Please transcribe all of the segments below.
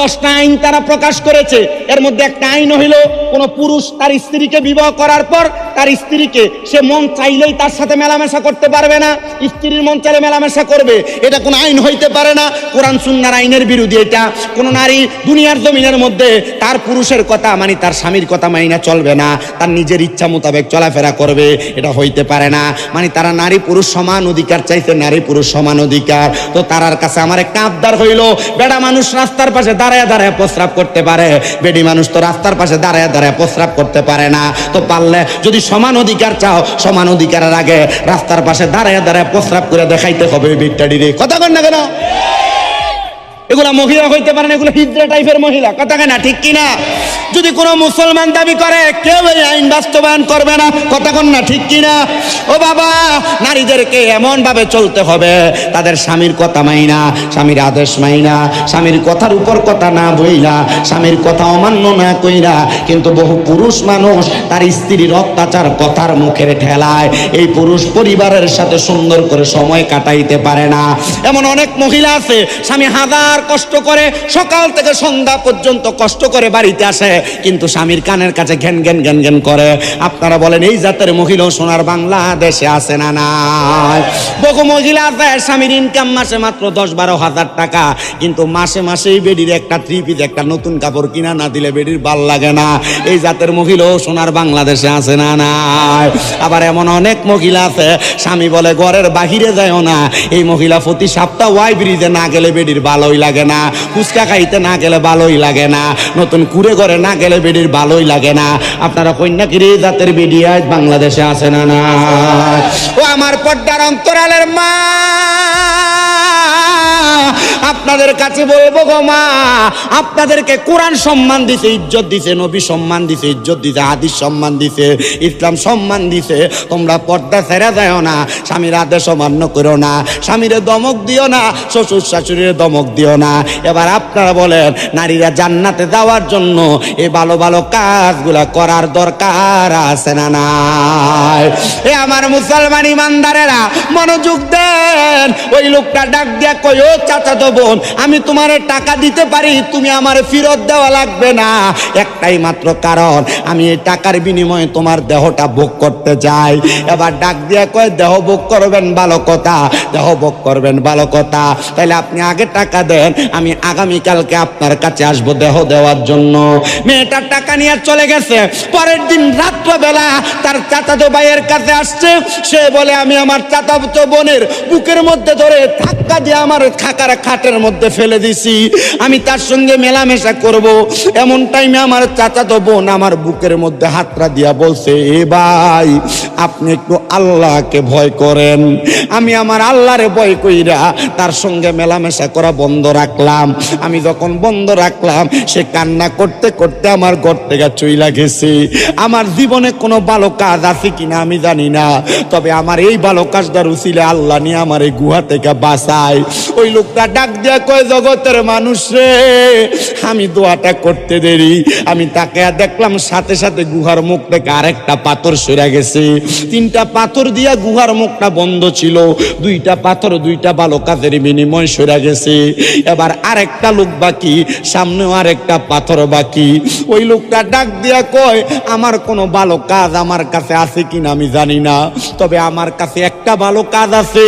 দশটা আইন তারা প্রকাশ করেছে। এর মধ্যে একটা আইন হইল, কোন পুরুষ তার স্ত্রীকে বিবাহ করার পর তার স্ত্রীকে সে মন চাইলেই তার সাথে মেলামেশা করতে পারবে না, স্ত্রীর মন চাইলে মেলামেশা করবে। এটা কোন আইন হইতে পারে না, কোরআন সুন্নার আইনের বিরোধী এটা। কোন নারী দুনিয়ার জমিনের মধ্যে তার পুরুষের কথা মানে তার স্বামীর কথা মাইনা চলবে না, তার নিজের ইচ্ছা মোতাবেক চলাফেরা করবে, এটা হইতে পারে না। মানে তারা নারী পুরুষ সমান অধিকার চাইছে, নারী পুরুষ সমান অধিকার। তো তারার কাছে আমার একটা আবদার হইল, বেড়া মানুষ রাস্তার পাশে দাঁড়ায় দাঁড়ায় প্রস্রাব করতে পারে। বেডি মানুষ তো রাস্তার পাশে দাঁড়ায় দাঁড়ায় প্রস্রাব করতে পারে না। তো পারলে যদি সমান অধিকার চাও, সমান অধিকারের আগে রাস্তার পাশে দাঁড়ায় দাঁড়ায় প্রস্রাব করে দেখাইতে হবে বিট্টাডিরে কথা কন না কেন? এগুলা মহিলা হইতে পারে না, এগুলো হিজড়া টাইপের মহিলা। কথা কেনা ঠিক কিনা? যদি কোনো মুসলমান দাবি করে, কেউ এই আইন বাস্তবায়ন করবে না, কথা কন না, ঠিক কিনা? ও বাবা, নারীদেরকে এমন ভাবে চলতে হবে, তাদের স্বামীর কথা মাইনা, স্বামীর আদেশ মাইনা, স্বামীর কথার উপর কথা না বইলা, স্বামীর কথা অমান্য না কইরা, কিন্তু বহু পুরুষ মানুষ তার স্ত্রীর অত্যাচার কথার মুখের ঠেলায়, এই পুরুষ পরিবারের সাথে সুন্দর করে সময় কাটাইতে পারে না। এমন অনেক মহিলা আছে, স্বামী হাজার কষ্ট করে, সকাল থেকে সন্ধ্যা পর্যন্ত কষ্ট করে বাড়িতে আসে, কিন্তু স্বামীর কানের কাছে ঘ্যান ঘ্যান ঘ্যান ঘ্যান করে। আপনারা বলেন, এই জাতের মহিলা সোনার বাংলাদেশে আছে না নাই? বহু মহিলা আছে, স্বামীর ইনকাম মাসে মাত্র দশ বারো হাজার টাকা, কিন্তু মাসে মাসেই বেডির একটা থ্রি পিস একটা নতুন কাপড় কিনা না দিলে বেডির ভালো লাগে না। এই জাতের মহিলাও সোনার বাংলাদেশে আছে না নাই? আবার এমন অনেক মহিলা আছে, স্বামী বলে, ঘরের বাহিরে যায়ও না। এই মহিলা প্রতি সপ্তাহ ওয়াই ব্রিজে না গেলে বেডির ভালোই লাগে না। ফুচকা খাইতে না গেলে ভালোই লাগে না। নতুন কুড়ে ঘরে না গেলে বেডির ভালোই লাগে না। আপনারা কন্যাকিরি জাতের বেডি আজ বাংলাদেশে আছে না না ও আমার পর্দার অন্তরালের মা! আপনাদের কাছে বলব গো মা, আপনাদেরকে কোরআন সম্মান দিছে, ইজ্জত দিছে, নবী সম্মান দিছে, ইজ্জত দিছে, হাদিস সম্মান দিছে, ইসলাম সম্মান দিছে। তোমরা পর্দা ছেড়ে যায় না, স্বামীর আদেশ অমান্য করো না, স্বামীরে দমক দিও না, শ্বশুর শাশুড়ির দমক দিও না। এবার আপনারা বলেন, নারীরা জান্নাতে যাওয়ার জন্য এই ভালো ভালো কাজগুলা করার দরকার আছে না নাই? এ আমার মুসলমান ইমানদারেরা, মনোযোগ দেন ওই লোকটা ডাক দিয়া কই ও চাচা তো বোন, আমি তোমার টাকা দিতে পারি, তুমি আমার ফেরত দেওয়া লাগবে না। একটাই মাত্র কারণ, আমি এই টাকার বিনিময়ে তোমার দেহটা ভোগ করতে চাই এবার ডাক দিয়া কয়, দেহ ভোগ করবেন ভালো কথা, দেহ ভোগ করবেন ভালো কথা। তাহলে আপনি আগে টাকা দেন, আমি আগামীকালকে আপনার কাছে আসব দেহ দেওয়ার জন্য। মেয়েটার টাকা নিয়ে চলে গেছে। পরের দিন রাত্রবেলা তার চাচাতো ভাইয়ের কাছে আসছে। সে বলে, আমি আমার চাচাতো বোনের বুকের মধ্যে ধরে ধাক্কা দিয়ে আমার খাকার খাটের মধ্যে ফেলে দিছি। আমি তার সঙ্গে মেলামেশা করব। এমন টাইমে আমার চাচাতো বোন আমার বুকের মধ্যে হাতটা দিয়া বলছে, এ ভাই, আপনি একটু আল্লাহকে ভয় করেন। আমি আমার আল্লাহরে ভয় কইরা তার সঙ্গে মেলামেশা করা বন্ধ রাখলাম। আমি যখন বন্ধ রাখলাম, সে কান্না করতে করতে আমার ঘর থেকে চইলা গেছে। আমার জীবনে কোনো ভালো কাজ আছে কিনা আমি জানি না। তবে আমার এই ভালো কাজটা রুচিলে আল্লাহ নিয়ে আমার এই গুহা থেকে বাঁচায় ওই লোকটা ডাক দিয়া কয়, জগতের মানুষ রে, আমি দোয়াটা করতে দেরি। আমি তাকে দেখলাম সাথে সাথে গুহার মুখ থেকে আরেকটা পাথর সরে গেছে। তিনটা পাথর দিয়া গুহার মুখটা বন্ধ ছিল। দুইটা পাথর দুইটা ভালো কাজের বিনিময় সরে গেছে। এবার আরেকটা লোক বাকি, সামনেও আরেকটা পাথর বাকি। ওই লোকটা ডাক দিয়া কয়, আমার কোনো ভালো কাজ আমার কাছে আছে কিনা আমি জানি না। তবে আমার কাছে একটা ভালো কাজ আছে।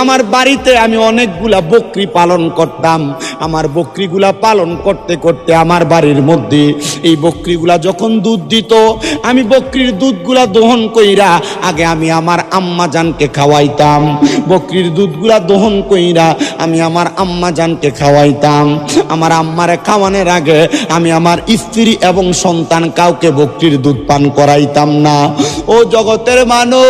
আমার বাড়িতে আমি অনেকগুলা বকরি পালন করতাম। আমার বকরিগুলা পালন করতে করতে আমার বাড়ির মধ্যে এই বকরিগুলা যখন দুধ দিত, আমি বকরির দুধগুলা দহন কইরা আগে আমি আমার আম্মা জানকে খাওয়াইতাম। বকরির দুধগুলা দহন কইরা আমি আমার আম্মা জানকে খাওয়াইতাম। আমার আম্মারে খাওয়ানোর আগে আমি আমার স্ত্রী এবং সন্তান কাউকে বকরির দুধ পান করাইতাম না। ও জগতের মানুষ,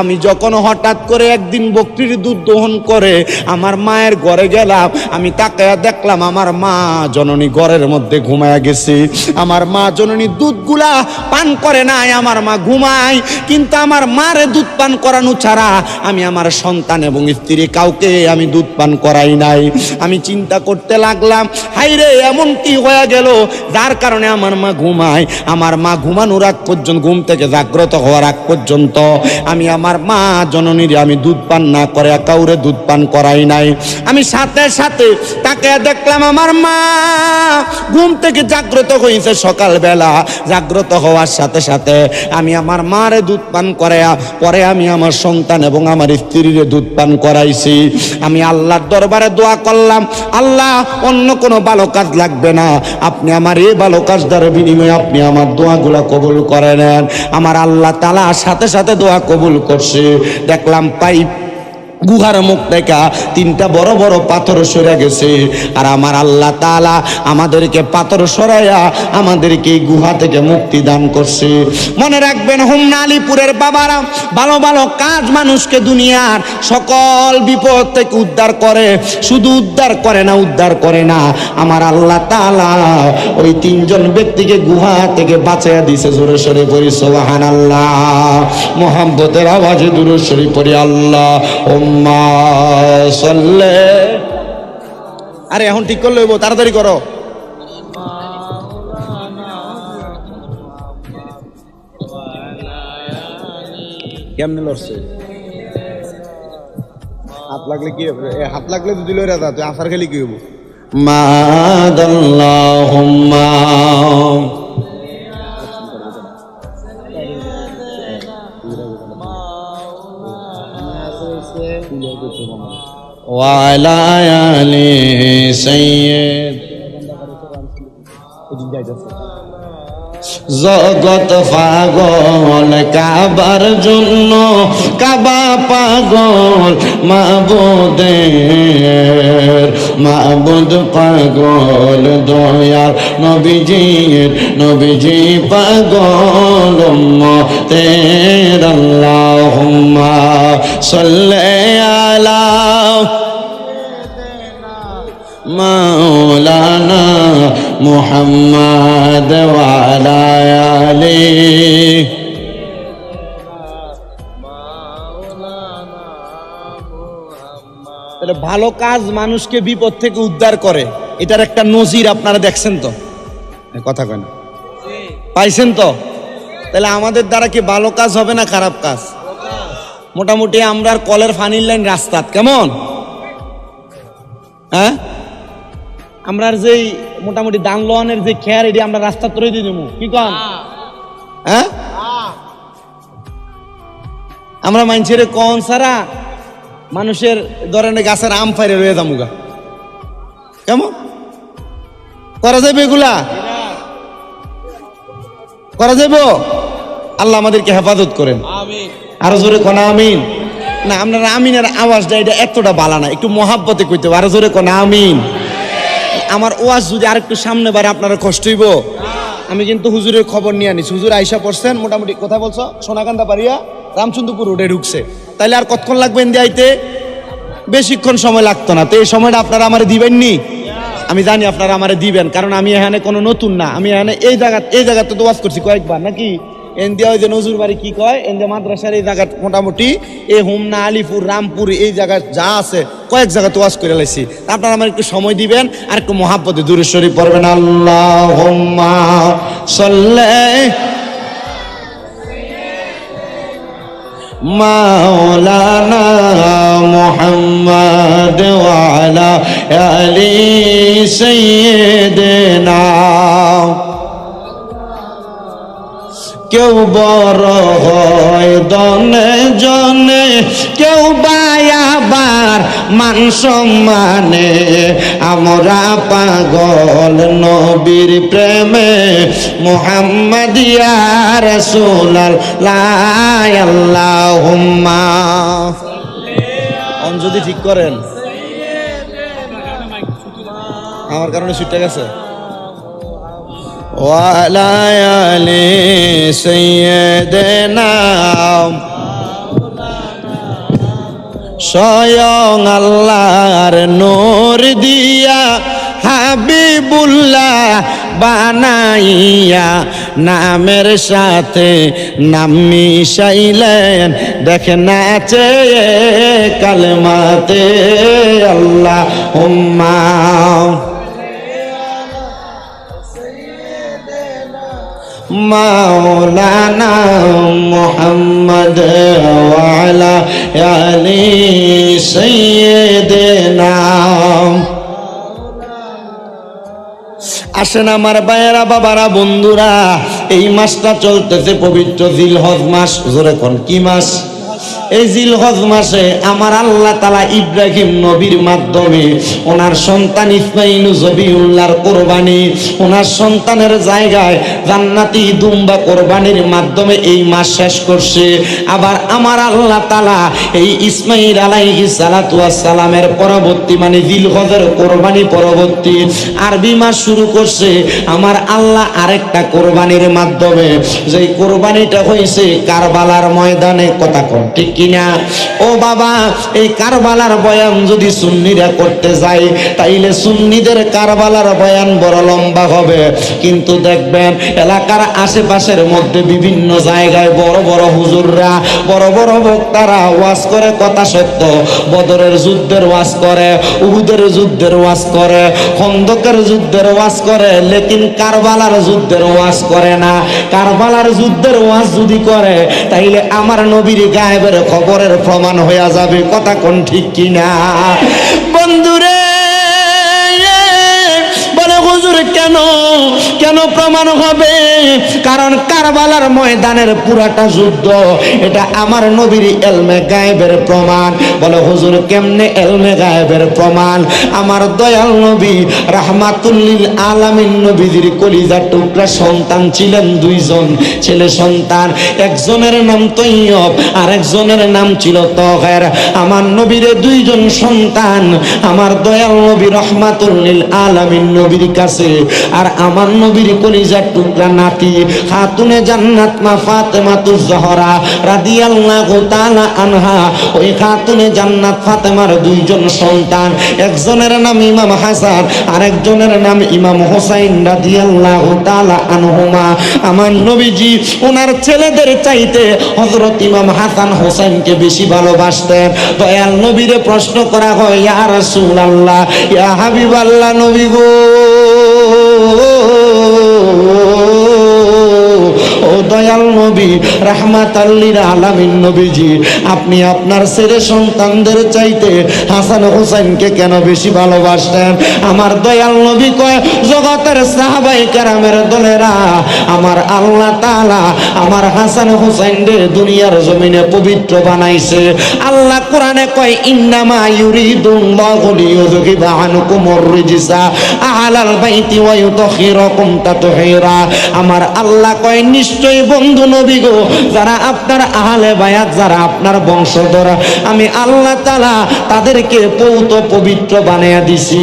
আমি যখন হঠাৎ করে একদিন বকরির দুধ দহন করে, আমার মায়ের ঘরে গেলাম, আমি তাকে দেখলাম আমার মা জননী ঘরের মধ্যে ঘুমায়া গেছে। আমার মা জননী দুধগুলা পান করে নাই, আমার মা ঘুমায়, কিন্তু আমার মারে দুধ পান করানো ছাড়া আমি আমার সন্তান এবং স্ত্রী কাউকে আমি দুধ পান করাই নাই। আমি চিন্তা করতে লাগলাম হাইরে এমন কি হয়ে গেল? যার কারণে আমার মা ঘুমায়। আমার মা ঘুমানোর আগ পর্যন্ত, ঘুম থেকে জাগ্রত হওয়ার আগ পর্যন্ত, আমি আমার মা জননীর আমি দুধ পান না করে কাউরে দুধ পান করাই নাই। আমি সাথে সাথে তাকে দেখলাম আমার মা। ঘুম থেকে জাগ্রত হয়েছে সকালবেলা। জাগ্রত হওয়ার সাথে সাথে আমি আমার মারে দুধ পান করে পরে আমি আমার সন্তান এবং আমার স্ত্রীর দুধ পান করাইছি। আমি আল্লাহর দরবারে দোয়া করলাম, আল্লাহ, অন্য কোনো ভালো কাজ লাগবে না। আপনি আমার এই ভালো কাজ দ্বারা বিনিময়ে আপনি আমার দোয়াগুলা কবুল করে নেন। আমার আল্লাহ তালা সাথে সাথে দোয়া কবুল করছে। দেখলাম পাইপ গুহার মুখ দেখা তিনটা বড় বড় পাথর সরে গেছে। আর আমার আল্লাহ তাআলা আমাদেরকে পাথর সরাইয়া আমাদেরকে গুহা থেকে মুক্তি দান করছে। মনে রাখবেন, হোমনা আলীপুরের বাবারা ভালো ভালো কাজ মানুষকে দুনিয়ার সকল বিপদ থেকে উদ্ধার করে। শুধু উদ্ধার করে না, উদ্ধার করে না। আমার আল্লাহ তাআলা ওই তিনজন ব্যক্তিকে গুহা থেকে বাঁচাইয়া দিছে জোরে সরে পড়ি সোহান আল্লাহ মোহাম্মতের আওয়াজে দূরে সরে পড়ি, আল্লাহ। সল্লে আরে এখন ঠিক করলে তাড়াতাড়ি করো। কেমনে লড়ছে? হাত লাগলে কি হবে? হাত লাগলে তো দিল রে তুই আসার খেলি কি হব মাদাল্লাহুম্মা। وعلى آل سيد জগত পাগল কাবার জন্য কাবা পাগল মাবুদের মাবুদ পাগল দয়াল নবীজির নবীজি পাগল তের আল্লাহুম্মা সাল্লি আলা مولانا محمد وعلى آله তাহলে ভালো কাজ মানুষকে বিপদ থেকে উদ্ধার করে এটার একটা নজির আপনারা দেখছেন তো এ কথা কেন পাইছেন তো তাহলে আমাদের দ্বারা কি ভালো কাজ হবে না খারাপ কাজ মোটামুটি আমরা আর কলের ফানির লাইন রাস্তাত কেমন হ্যাঁ আমরা যেই মোটামুটি দান লোয়ানের যে খেয়ার এটি আমরা রাস্তা তরে দিয়ে দেবো। কি কন? হ্যাঁ? আমরা মানুষের কন সারা মানুষের ধরেন গাছের আম ফাইরে রয়ে যামুগা কেমন? করা যাবে এগুলা? করা যাবে আল্লাহ আমাদেরকে হেফাজত করেন। আরও জোরে কোনা আমিন। না আপনার আমিনের আওয়াজটা এটা এতটা বালা না একটু মহাব্বতে কইতে। আরও জোরে কোনা আমিন। আমার ওয়াজ যদি আরেকটু সামনে বাড়ে, আপনারা কষ্ট হইব। আমি কিন্তু হুজুরের খবর নিয়ে আনিছি। হুজুর আইসা পড়ছেন, মোটামুটি কথা বলছো, সোনাকান্দা পারিয়া রামচন্দ্রপুর রোডে ঢুকছে। তাইলে আর কতক্ষণ লাগবে এনদি আইতে? বেশিক্ষণ সময় লাগতো না। তো এই সময়টা আপনারা আমারে দিবেননি? আমি জানি আপনারা আমারে দিবেন, কারণ আমি এখানে কোনো নতুন না। আমি এখানে এই জায়গা এই জায়গাতে তো ওয়াজ করছি কয়েকবার, নাকি? এনদিয়া ওই যে নজুর বাড়ি কি কয়? এনদিয়া মাদ্রাসার এই জায়গা মোটামুটি এই হুমনা, আলিপুর, রামপুর এই জায়গা যা আছে কয়েক জায়গাতে ওয়াজ করে লাইছি। আপনারা আমার একটু সময় দিবেন আর একটু মহাব্বতে দূরে শরীফ পড়বেন। আল্লাহ সাল্লে মাওলানা মুহাম্মদ ওয়ালা আলি সাইয়্যিদিনা। কেউ বড় হয় দনে জনে কেউ বায়াবার মান সম্মানে। আমরা পাগল নবীর প্রেমে মোহাম্মদিয়ার সোলাল লাই আল্লাহ যদি ঠিক করেন। আমার কারণে ছুটে গেছে। ওয়ালায়ালি সৈয়দেনা স্বয়ং আল্লাহর নোর দিয়া হাবিবুল্লাহ বানাইয়া নামের সাথে নাম মিশাইলেন। দেখে নাচে কালমাতে আল্লাহ উম্মা মাওলানা মোহাম্মদ ওয়ালা আলি সৈয়দনা আসেন আমার বায়েরা বাবারা, বন্ধুরা, এই মাসটা চলতেছে পবিত্র জিলহজ মাস। জোরে কোন কি মাস? এই মাসে আমার আল্লাহ তালা ইব্রাহিম নবীর মাধ্যমে ওনার সন্তান ইসমাইল কোরবানি, ওনার সন্তানের জায়গায় জান্নাতি দুম্বা কোরবানির মাধ্যমে এই মাস শেষ করছে। আবার আমার আল্লাহ তালা এই ইসমাইল সালামের পরবর্তী মানে জিলহজের কোরবানি পরবর্তী আরবি মাস শুরু করছে। আমার আল্লাহ আরেকটা কোরবানির মাধ্যমে, যেই কোরবানিটা হয়েছে কারবালার ময়দানে, কথা কন। ঠিক কিনা? ও বাবা, এই কারবালার বয়ান যদি সুন্নিরা করতে যায়, তাইলে সুন্নিদের কারবালার বয়ান বড় লম্বা হবে। কিন্তু দেখবেন, এলাকার আশেপাশের মধ্যে বিভিন্ন জায়গায় বড় বড় হুজুররা, বড় বড় বক্তারা ওয়াজ করে কথা সত্য। বদরের যুদ্ধের ওয়াজ করে, উহুদের যুদ্ধের ওয়াজ করে, খন্দকের যুদ্ধের ওয়াজ করে লেকিন কারবালার যুদ্ধের ওয়াজ করে না। কারবালার যুদ্ধের ওয়াজ যদি করে, তাইলে আমার নবীর গায়েবের খবরের প্রমাণ হইয়া যাবে কথা কোন ঠিক কিনা? বন্ধুরে হুজুর কেন? কেন প্রমাণ হবে? কারণ কারবালার ময়দানের পুরাটা যুদ্ধ, এটা আমার নবীর এলমে গায়েবের প্রমাণ। বলে, হুজুর, কেমনে এলমে গায়েবের প্রমাণ? আমার দয়াল নবী, রাহমাতুল্লিল আলামিন নবীজির কলিজার টুকরা সন্তান ছিলেন দুইজন। ছেলে সন্তান, একজনের নাম তৈয়ব আর একজনের নাম ছিল তহের আমার নবীর দুইজন সন্তান, আমার দয়াল নবী রহমাতুল্লিল আলামিন নবীর কাছে আর আমার নবীর কলিজার টুকরা নাতি, খাতুনে জান্নাত মা ফাতেমাতুজ জহরা রাদিয়াল্লাহু তাআলা আনহা। ওই খাতুনে জান্নাত ফাতেমার দুইজন সন্তান, একজনের নাম ইমাম হাসান আর একজনের নাম ইমাম হোসাইন রাদিয়াল্লাহু তাআলা আনহুমা। আমার নবীজি ওনার ছেলেদের চাইতে হযরত ইমাম হাসান হোসেনকে বেশি ভালোবাসতেন। দয়াল নবীরে প্রশ্ন করা হয়, ইয়া রাসূলুল্লাহ, ইয়া হাবিবাল্লাহ নবী গো। দয়াল নবী রাহমাত আল্লির আলামিন নবীজি, আপনি আপনার ছেলে সন্তানদের চাইতে হাসান হোসেনকে কেন বেশি ভালোবাসতেন? আমার দয়াল নবী কয়, জগতের সাহাবাই কেরামের দলেরা, আমার আল্লাহ তাআলা আমার হাসান হোসেন রে দুনিয়ার জমিনে পবিত্র বানাইছে। আল্লাহ কোরআনে কয়, ইন্নামা ইউরিদুল্লাহু লিইউযহিবা আনকুমুর রিজসা, আহলাল বাইতি ওয়া ইউতাহিরাকুম তাতহীরা। আমার আল্লাহ কয় নিশ্চয়ই বন্ধু নবী গো, যারা আপনার আহলে বায়াত, যারা আপনার বংশধর, আমি আল্লাহ তাআলা তাদেরকে পৌত পবিত্র বানিয়ে দিছি।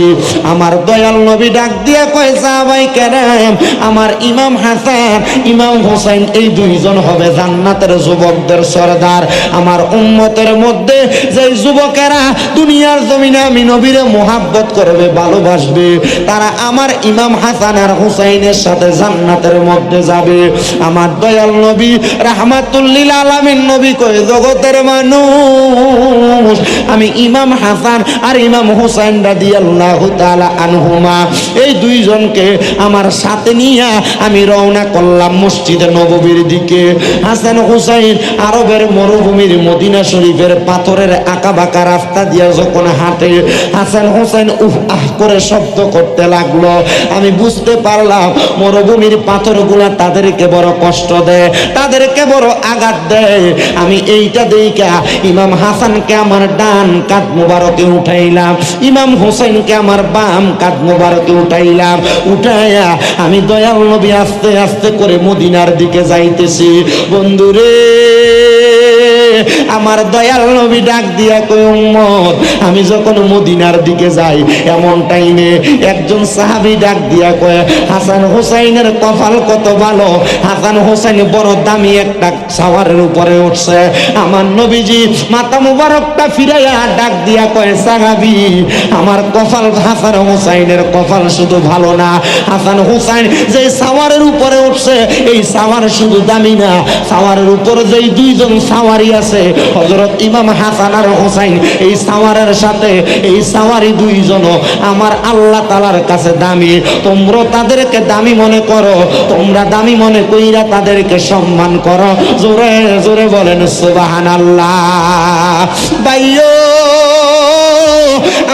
আমার দয়াল নবী ডাক দিয়ে কয়, সাহাবাই কেরাম, আমার ইমাম হাসান, ইমাম হোসেন এই দুইজন হবে জান্নাতের যুবকদের সরদার। আমার উম্মতের মধ্যে যে যুবকেরা দুনিয়ার জমিনে আমি নবীরে মোহাব্বত করবে, ভালোবাসবে, তারা আমার ইমাম হাসান আর হুসাইনের সাথে জান্নাতের মধ্যে যাবে। আমার দয়াল নবী, রাহমাতুল্লিল আলামিন নবী কয়, জগতের মানুষ, আমি ইমাম হাসান আর ইমাম হুসাইন রাদিয়াল্লাহু তাআলা আনহুমা। এই দুইজনকে আমার সাথে নিয়ে আমি রওনা করলাম মসজিদে নববীর দিকে। হাসান হুসাইন আরবের মরুভূমির মদিনা শরীফের পাথরের আঁকা বাঁকা রাস্তা দিয়ে যখন হাঁটে, হাসান হুসাইন উফ আহ করে শব্দ করতে লাগল। আমি বুঝতে পারলাম মরুভূমির পাথরগুলা তাদেরকে বড় কষ্ট দেয় তাদেরকে বড় আঘাত দেয় আমি এইটা দেখা ইমাম হাসানকে আমার ডান কাত মুবারকে উঠাইলাম, ইমাম হোসেনকে আমার বাম কাত মুবারকে উঠাইলাম। উঠাইয়া আমি দয়াল নবী আস্তে আস্তে করে মদিনার দিকে যাইতেছি। বন্ধুরে আমার দয়াল নবী ডাক দিয়া কই উম্মত, আমি যখন মদিনার দিকে যাই, এমন টাইমে একজন সাহাবী ডাক দিয়া কয়, হাসান হোসাইনের কপাল কত ভালো? হাসান হোসেন বড় দামি একটা সাওয়ারের উপরে উঠছে। আমার নবীজি মাথা মুবারকটা ফিরাইয়া ডাক দিয়া কয়, সাহাবী, আমার কপাল হাসান হোসাইনের কপাল শুধু ভালো না। হাসান হোসাইন যে সাওয়ারের উপরে উঠছে, এই সাওয়ার শুধু দামি না। সাওয়ারের উপরে যেই দুইজন সাওয়ারি আছে হজরত ইমাম হাসান আর হোসাইন, এই সাওয়ারের সাথে, এই সাওয়ারি দুইজন আমার আল্লাহ তালার কাছে দামি। তোমরা তাদেরকে দামি মনে করো, তোমরা দামি মনে কইরা তাদেরকে সম্মান করো। জোরে জোরে বলেন সুবাহান আল্লাহ বাইও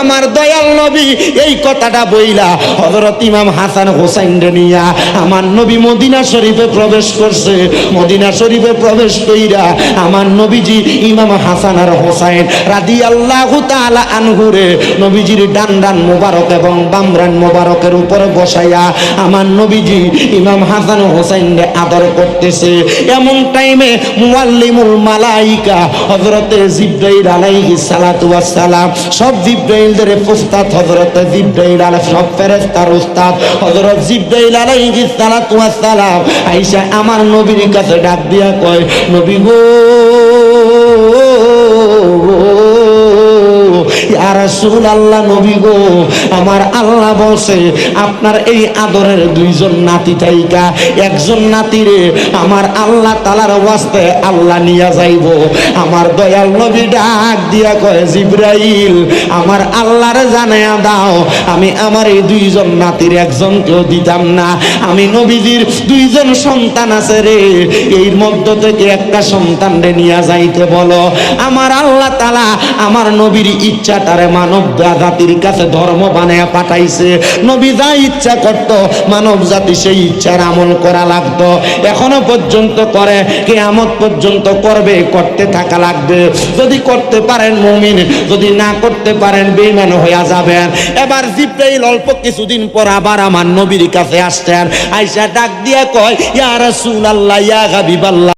আমার দয়াল নবী, এই কথাটা বইলা হজরত ইমাম হাসান হোসাইন নিয়া আমার নবী মদিনা শরীফে প্রবেশ করছে। মদিনা শরীফে প্রবেশ কইরা আমার নবীজি, ইমাম হাসান আর হোসেন রাদিয়াল্লাহু তাআলা আনহুরে নবীজির ডান ডান মোবারক এবং বাম ডান মোবারকের উপরে বসাইয়া আমার নবীজি, ইমাম হাসান হোসেন আদর করতেছে। এমন টাইমে মুআল্লিমুল মালাইকা হযরতে জিব্রাইল আলাইহিস সালাতু ওয়াস সালাম সব জিব্রাইলদের উস্তাদ হযরতে জিব্রাইল আলাইহিস সব ফেরেশতার উস্তাদ হযরত জিব্রাইল আলাইহিস সালাতু ওয়াস সালাম আয়েশা আমার নবীর কাছে ডাক দিয়া কয়, নবী গো ও গো, আমার আল্লাহ বলছে, আপনার এই আদরের দুইজন নাতি থাইকা একজন নাতিরে আমার আল্লাহ তালার ওয়াস্তে আল্লাহ নিয়া যাইব। আমার দয়াল নবী ডাক দিয়া কয়, জিব্রাইল, আমার আল্লাহরে দাও, আমি আমার এই দুইজন নাতির দিতাম না। আমি নবীজির দুইজন সন্তান আছে রে, এর মধ্য থেকে একটা সন্তান রে নিয়া যাইতে বলো। আমার আল্লাহ তালা আমার নবীর ইচ্ছাটারে মানব জাতির কাছে ধর্ম বানায়া পাঠাইছে। নবী যা ইচ্ছা করত, মানব জাতি সেই ইচ্ছার আমল করা লাগতো। এখনও পর্যন্ত করে, কেয়ামত পর্যন্ত করবে, করতে থাকা লাগবে। যদি করতে পারেন মুমিন, যদি না করতে পারেন বেইমান হইয়া যাবেন। এবার জিব্রাইল অল্প কিছুদিন পর আবার আমার নবীর কাছে আসছেন। আইসা ডাক দিয়া কয়, ইয়া রাসূলুল্লাহ, ইয়া হাবিবাল্লাহ।